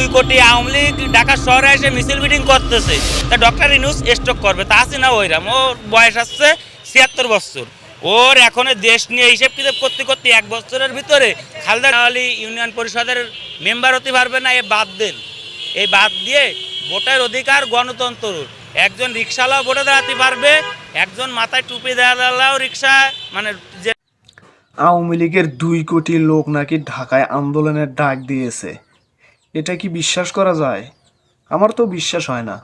দুই কোটি আওয়ামী লীগ ঢাকা শহরে এসে মিছিল মিটিং করতেছে। তা ডক্টর ইনুস স্টক করবে। তা আছে না ওইরাম। ওর বয়স আসছে ছিয়াত্তর বছর। ওর এখন দেশ নিয়ে হিসেব কিতাব করতে করতে এক বছরের ভিতরে খালদা আলী ইউনিয়ন পরিষদের মেম্বার হতে পারবে না, এ বাদ দেন। এই বাদ দিয়ে ভোটের অধিকার গণতন্ত্র একজন রিক্সাওয়ালাও ভোটে দাঁড়াতে পারবে, একজন মাথায় টুপি দেওয়ালাও রিক্সা মানে যে আওয়ামী লীগের দুই কোটি লোক নাকি ঢাকায় আন্দোলনের ডাক দিয়েছে। এটা কি বিশ্বাস করা যায়? আমার তো বিশ্বাস হয় না।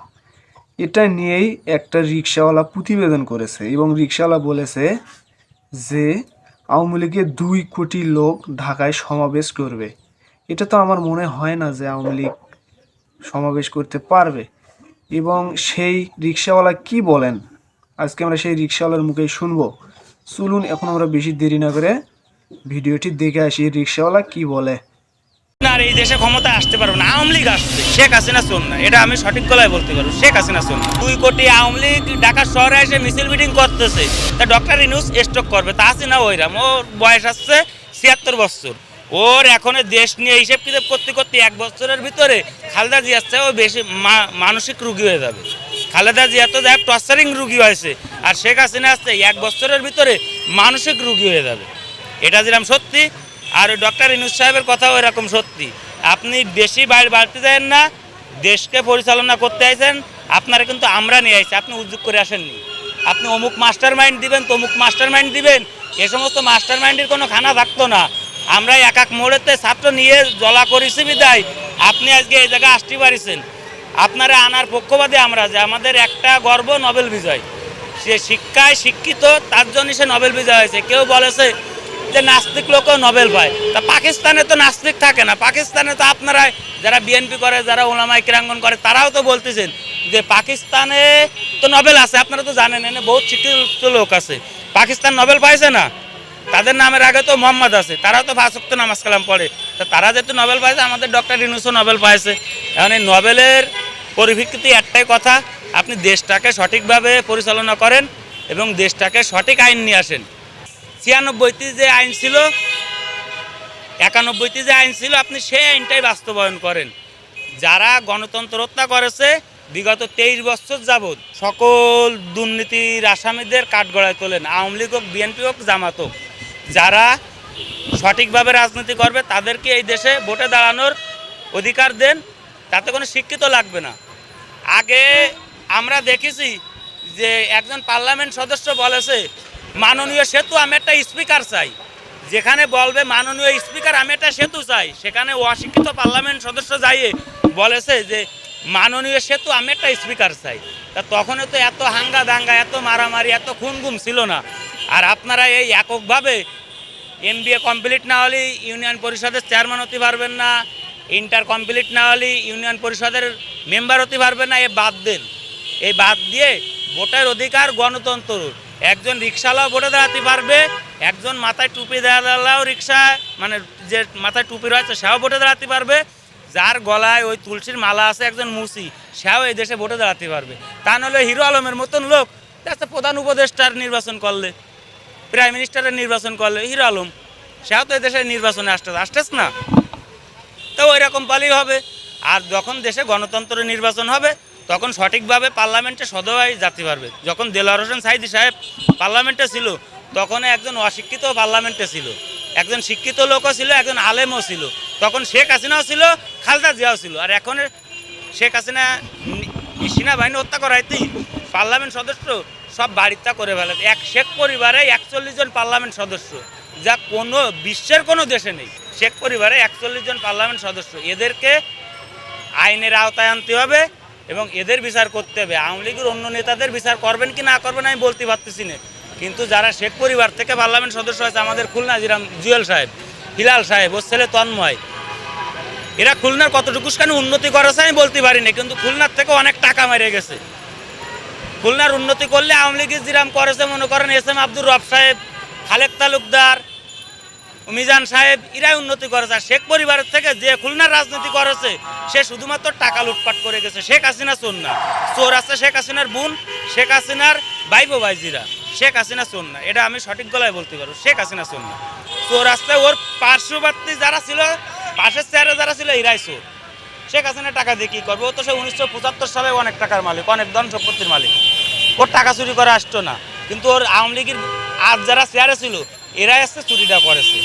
এটা নিয়েই একটা রিক্সাওয়ালা প্রতিবেদন করেছে এবং রিক্সাওয়ালা বলেছে যে, আওয়ামী লীগের দুই কোটি লোক ঢাকায় সমাবেশ করবে। এটা তো আমার মনে হয় না যে আওয়ামী লীগ সমাবেশ করতে পারবে। এবং সেই রিক্সাওয়ালা কি বলেন? আজকে আমরা সেই রিক্সাওয়ালার মুখেই শুনব। চলুন, এখন আমরা বেশি দেরি না করে ভিডিওটি দেখে আসি রিক্সাওয়ালা কি বলে। আর এই দেশে ক্ষমতা আসতে পারবে না। আওয়ামী লীগ আসছে শেখ হাসিনা শোন না এটা আমি সঠিক গলায় বলতে পারব। শেখ হাসিনা শোন দুই কোটি আওয়ামী লীগ ঢাকা শহরে এসে মিছিল মিটিং করতেছে। তা ডক্টর ইনুস স্টক করবে। তা হাসিনা ওইরাম ওর বয়স আসছে ছিয়াত্তর বছর। ওর এখন দেশ নিয়ে হিসেব কিতাব করতে করতে এক বছরের ভিতরে খালেদা জিয়া আসছে ও বেশি মানসিক রুগী হয়ে যাবে। খালেদা জিয়া তো যাই টর্চারিং রুগী হয়েছে। আর শেখ হাসিনা আসছে এক বছরের ভিতরে মানসিক রুগী হয়ে যাবে। এটা যেরকম সত্যি আর ওই ডক্টর ইনুস সাহেবের কথাও এরকম সত্যি। আপনি বেশি বাইরে বাড়তে যাবেন না, দেশকে পরিচালনা করতে আইছেন, আপনারা কিন্তু আমরা নিয়ে আইছি, আপনি উদ্যোগ করে আসেননি। আপনি অমুক মাস্টার মাইন্ড দিবেন, তমুক মাস্টার মাইন্ড দিবেন, এ সমস্ত মাস্টার মাইন্ডের কোনো খানা থাকতো না। আমরা এক এক মোড়েতে ছাত্র নিয়ে জলা করেছি বিদায়, আপনি আজকে এই জায়গায় আসতে পারিছেন। আপনারা আনার পক্ষপাতী আমরা যে, আমাদের একটা গর্ব নোবেল বিজয়। সে শিক্ষায় শিক্ষিত, তার জন্য সে নোবেল বিজয় হয়েছে। কেউ বলেছে যে নাস্তিক লোকও নোবেল পায়। তা পাকিস্তানে তো নাস্তিক থাকে না। পাকিস্তানে তো আপনারা যারা বিএনপি করে, যারা ওলামাই ক্রাঙ্গন করে, তারাও তো বলতেছেন যে পাকিস্তানে তো নোবেল আছে। আপনারা তো জানেন, এনে বহুত শিক্ষিত লোক আছে। পাকিস্তান নোবেল পাইছে না? তাদের নামের আগে তো মোহাম্মদ আছে। তারাও তো ফাঁসক্ত নামাজ কালাম পড়ে। তা তারা যেহেতু নোবেল পাইছে, আমাদের ডক্টর ইনুসও নোবেল পাইছে। এখন এই নোবেলের পরিপ্রেক্ষিতে একটাই কথা, আপনি দেশটাকে সঠিকভাবে পরিচালনা করেন এবং দেশটাকে সঠিক আইন নিয়ে আসেন। ছিয়ানব্বইতে যে আইন ছিল একানব্বইতে যে আইন ছিল, আপনি সেই আইনটাই বাস্তবায়ন করেন। যারা গণতন্ত্র হত্যা করেছে, বিগত তেইশ বছর যাবৎ সকল দুর্নীতির আসামিদের কাঠগড়ায় তোলেন, আওয়ামী লীগ হোক, বিএনপি হোক, জামাত হোক। যারা সঠিকভাবে রাজনীতি করবে, তাদেরকে এই দেশে ভোটে দাঁড়ানোর অধিকার দেন, তাতে কোনো শিক্ষিত লাগবে না। আগে আমরা দেখেছি যে একজন পার্লামেন্ট সদস্য বলেছে মাননীয় সেতু, আমি একটা স্পিকার চাই। যেখানে বলবে, মাননীয় স্পিকার, আমি একটা সেতু চাই। সেখানে অশিক্ষিত পার্লামেন্ট সদস্য যাইয়ে বলেছে যে, মাননীয় সেতু, আমি একটা স্পিকার চাই। তা তখন তো এত হাঙ্গা দাঙ্গা, এত মারামারি, এত খুনগুম ছিল না। আর আপনারা এই এককভাবে এম কমপ্লিট না হলে ইউনিয়ন পরিষদের চেয়ারম্যান হতে পারবেন না, ইন্টার কমপ্লিট না হলে ইউনিয়ন পরিষদের মেম্বার হতে পারবেন না, এ বাদ দেন। এই বাদ দিয়ে ভোটের অধিকার গণতন্ত্র একজন রিক্সাওয়ালাও ভোটে দাঁড়াতে পারবে, একজন মাথায় টুপি দেওয়ালাও রিক্সা মানে যে মাথায় টুপি রয়েছে সেও ভোটে দাঁড়াতে পারবে। যার গলায় ওই তুলসীর মালা আছে, একজন মুসি, সেও এই দেশে ভোটে দাঁড়াতে পারবে। তা নাহলে হিরো আলমের মতন লোক দেখা প্রধান উপদেষ্টার নির্বাচন করলে, প্রাইম মিনিস্টারের নির্বাচন করলে, হিরো আলম, সেও তো এই দেশের নির্বাচনে আসতেছে আসতেছ না। তো ওই রকম পালেই হবে। আর যখন দেশে গণতন্ত্র নির্বাচন হবে তখন সঠিকভাবে পার্লামেন্টে সদয় যেতে পারবে। যখন দেলোয়ার হোসেন সাইদি সাহেব পার্লামেন্টে ছিল তখন একজন অশিক্ষিত পার্লামেন্টে ছিল। একজন শিক্ষিত লোকও ছিল, একজন আলেমও ছিল। তখন শেখ হাসিনাও ছিল, খালদা জিয়াও ছিল। আর এখন শেখ হাসিনা সেনাবাহিনী হত্যা করাইতেই পার্লামেন্ট সদস্য সব বাড়িটা করে ফেলে। এক শেখ পরিবারে একচল্লিশ জন পার্লামেন্ট সদস্য, যা কোনো বিশ্বের কোনো দেশে নেই। শেখ পরিবারে একচল্লিশ জন পার্লামেন্ট সদস্য। এদেরকে আইনের আওতায় আনতে হবে। এবং এদের বিচার করতে হবে। আওয়ামী লীগের অন্য নেতাদের বিচার করবেন কি না করবেন আমি বলতে পারতেছি না। কিন্তু যারা শেখ পরিবার থেকে পার্লামেন্ট সদস্য আছে আমাদের খুলনা জিরাম, জুয়েল সাহেব, হিলাল সাহেব, ওর ছেলে তন্ময়, এরা খুলনার কতটুকু কেন উন্নতি করেছে আমি বলতে পারি না, কিন্তু খুলনার থেকে অনেক টাকা মেরে গেছে। খুলনার উন্নতি করলে আওয়ামী লীগের জিরাম করেছে মনে করেন এস এম আব্দুর রব সাহেব, খালেক তালুকদার মিজান সাহেব এরাই উন্নতি করেছে শেখ পরিবারের থেকে যে খুলনার রাজনীতি করেছে, সে শুধুমাত্র টাকা লুটপাট করে গেছে। শেখ হাসিনা চোর না। চোর আছে শেখ হাসিনার বোন, শেখ হাসিনার বাইবো বাইজিরা শেখ হাসিনা চোর না। এটা আমি সঠিক গলায় বলতে পারব, শেখ হাসিনা চোর না। চোর আসতে ওর পার্শ্ববর্তী যারা ছিল, পাশের চেয়ারে যারা ছিল এরাই চোর। শেখ হাসিনা টাকা দিয়ে কী করবে? ও তো সে উনিশশো পঁচাত্তর সালে অনেক টাকার মালিক, অনেক ধন সম্পত্তির মালিক। ওর টাকা চুরি করে আসতো না। কিন্তু ওর আওয়ামী লীগের আজ যারা চেয়ারে ছিল এরাই আসতে চুরিটা করেছে।